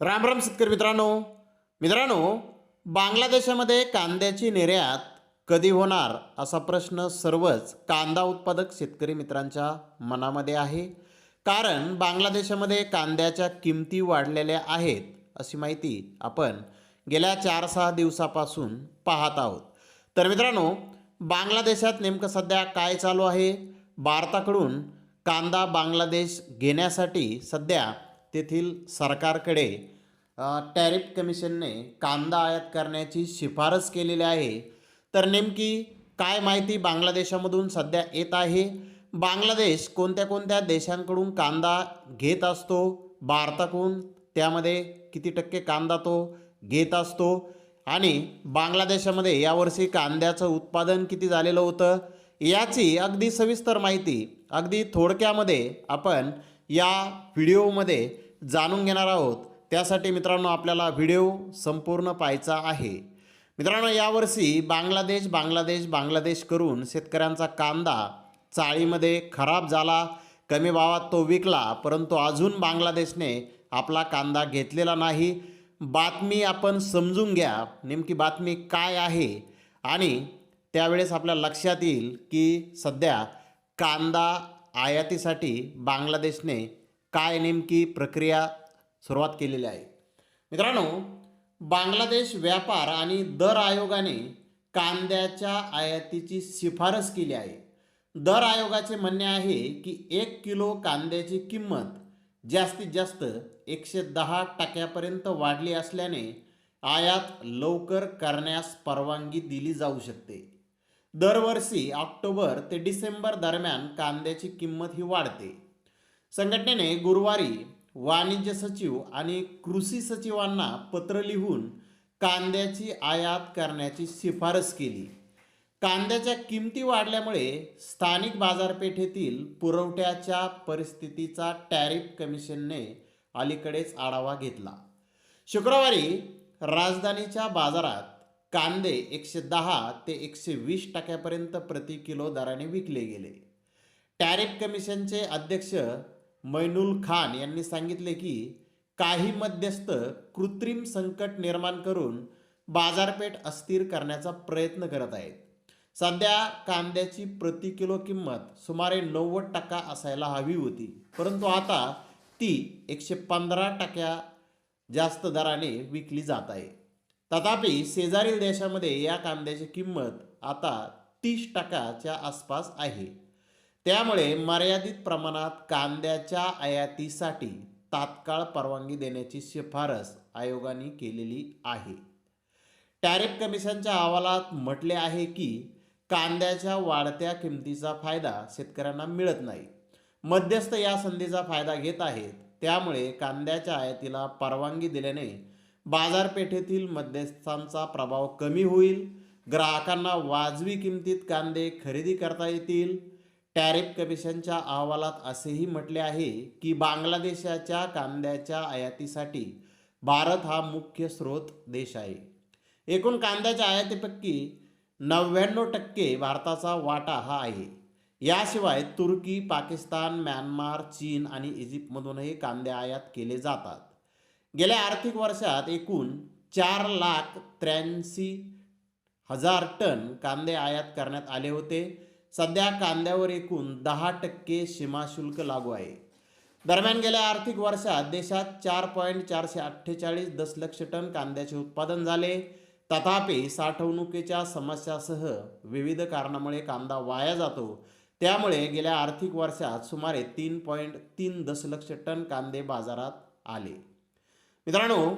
राम राम शेतकरी मित्रांनो. मित्रांनो बांगलादेशामध्ये कांद्याची निर्यात कधी होणार असा प्रश्न सर्वच कांदा उत्पादक शेतकरी मित्रांच्या मनामध्ये आहे. कारण बांगलादेशामध्ये कांद्याच्या किमती वाढलेल्या आहेत अशी माहिती आपण गेल्या चार सहा दिवसापासून पाहत आहोत. तर मित्रांनो बांगलादेशात नेमकं सध्या काय चालू आहे? भारताकडून कांदा बांगलादेश घेण्यासाठी सध्या तेथील सरकारकडे टॅरिफ कमिशनने कांदा आयात करण्याची शिफारस केलेली आहे. तर नेमकी काय माहिती बांगलादेशामधून सध्या येत आहे? बांगलादेश कोणत्या कोणत्या देशांकडून कांदा घेत असतो? भारताकडून त्यामध्ये किती टक्के कांदा तो घेत असतो? आणि बांगलादेशामध्ये यावर्षी कांद्याचं उत्पादन किती झालेलं होतं? याची अगदी सविस्तर माहिती अगदी थोडक्यामध्ये आपण या व्हिडिओमध्ये जाणून घेणार आहोत. त्यासाठी मित्रांनो आपल्याला व्हिडिओ संपूर्ण पाहायचा आहे. मित्रांनो यावर्षी बांगलादेश बांगलादेश बांगलादेश करून शेतकऱ्यांचा कांदा चाळीमध्ये खराब झाला कमी भावात तो विकला परंतु अजून बांगलादेशने आपला कांदा घेतलेला नाही. बातमी आपण समजून घ्या. नेमकी बातमी काय आहे? आणि त्यावेळेस आपल्या लक्षात येईल की सध्या कांदा आयातीसाठी बांगलादेशने काय नेमकी प्रक्रिया सुरुवात केलेली आहे? मित्रांनो बांगलादेश व्यापार आणि दर आयोगाने कांद्याच्या आयातीची शिफारस केली आहे. दर आयोगाचे म्हणणे आहे की एक किलो कांद्याची किंमत जास्तीत जास्त एकशे दहा टक्क्यापर्यंत वाढली असल्याने आयात लवकर करण्यास परवानगी दिली जाऊ शकते. दरवर्षी ऑक्टोबर ते डिसेंबर दरम्यान कांद्याची किंमत ही वाढते. संघटनेने गुरुवारी वाणिज्य सचिव आणि कृषी सचिवांना पत्र लिहून कांद्याची आयात करण्याची शिफारस केली. कांद्याच्या किमती वाढल्यामुळे स्थानिक बाजारपेठेतील पुरवठ्याच्या परिस्थितीचा टॅरिफ कमिशनने अलीकडेच आढावा घेतला. शुक्रवारी राजधानीच्या बाजारात कांदे एकशे दहा ते एकशे वीस टक्क्यापर्यंत प्रति किलो दराने विकले गेले. टॅरिफ कमिशनचे अध्यक्ष मैनुल खान यांनी सांगितले की काही मध्यस्थ कृत्रिम संकट निर्माण करून बाजारपेठ अस्थिर करण्याचा प्रयत्न करत आहेत. सध्या कांद्याची प्रति किलो किंमत सुमारे नव्वद टक्का असायला हवी होती. परंतु आता ती एकशे पंधरा टक्क्या जास्त दराने विकली जात आहे. तथापि शेजारील देशामध्ये या कांद्याची किंमत आता तीस टक्क्याच्या आसपास आहे. त्यामुळे मर्यादित प्रमाणात कांद्याच्या आयातीसाठी तात्काळ परवानगी देण्याची शिफारस आयोगाने केलेली आहे. टॅरिफ कमिशनच्या अहवालात म्हटले आहे की कांद्याच्या वाढत्या किमतीचा फायदा शेतकऱ्यांना मिळत नाही. मध्यस्थ या संधीचा फायदा घेत आहेत. त्यामुळे कांद्याच्या आयातीला परवानगी दिल्याने बाजारपेठेतील मध्यस्थांचा प्रभाव कमी होईल. ग्राहकांना वाजवी किमतीत कांदे खरेदी करता येतील. टॅरिफ कमिशनच्या अहवालात असेही म्हटले आहे की बांगलादेशाच्या कांद्याच्या आयातीसाठी भारत हा मुख्य स्रोत देश आहे. एकूण कांद्याच्या आयातीपैकी नव्याण्णव टक्के भारताचा वाटा हा आहे. याशिवाय तुर्की पाकिस्तान म्यानमार चीन आणि इजिप्तमधूनही कांदे आयात केले जातात. गेल्या आर्थिक वर्षात एकूण चार लाख त्र्याऐंशी हजार टन कांदे आयात करण्यात आले होते. सध्या कांद्यावर एकूण दहा टक्के सीमाशुल्क लागू आहे. दरम्यान गेल्या आर्थिक वर्षात देशात चार पॉईंट चारशे अठ्ठेचाळीस दशलक्ष टन कांद्याचे उत्पादन झाले. तथापि साठवणुकीच्या समस्यासह विविध कारणामुळे कांदा वाया जातो. त्यामुळे गेल्या आर्थिक वर्षात सुमारे तीन पॉईंट तीन दशलक्ष टन कांदे बाजारात आले. मित्रांनो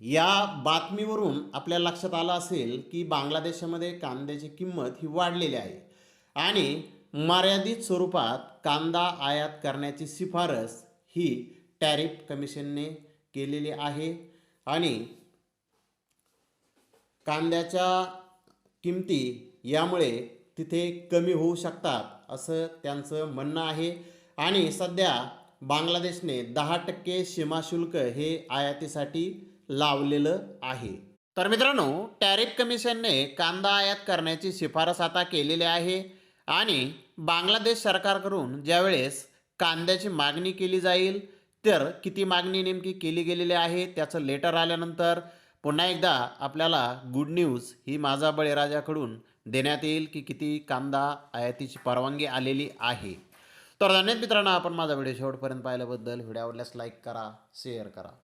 या बातमीवरून आपल्या लक्षात आलं असेल की बांगलादेशामध्ये कांद्याची किंमत ही वाढलेली आहे. आणि मर्यादित स्वरूपात कांदा आयात करण्याची शिफारस ही टॅरिफ कमिशनने केलेली आहे. आणि कांद्याच्या किमती यामुळे तिथे कमी होऊ शकतात असं त्यांचं म्हणणं आहे. आणि सध्या बांगलादेशने दहा टक्के सीमाशुल्क हे आयातीसाठी लावलेलं आहे. तर मित्रांनो टॅरिफ कमिशनने कांदा आयात करण्याची शिफारस आता केलेली आहे. आणि बांगलादेश सरकारकडून ज्यावेळेस कांद्याची मागणी केली जाईल तर किती मागणी नेमकी केली गेलेली आहे त्याचं लेटर आल्यानंतर पुन्हा एकदा आपल्याला गुड न्यूज ही माझा बळीराजाकडून देण्यात येईल की किती कांदा आयातीची परवानगी आलेली आहे. तर धन्यवाद मित्रांनो आपण माझा व्हिडिओ शेवटपर्यंत पाहिल्याबद्दल. व्हिडिओ आवडल्यास लाईक करा शेअर करा.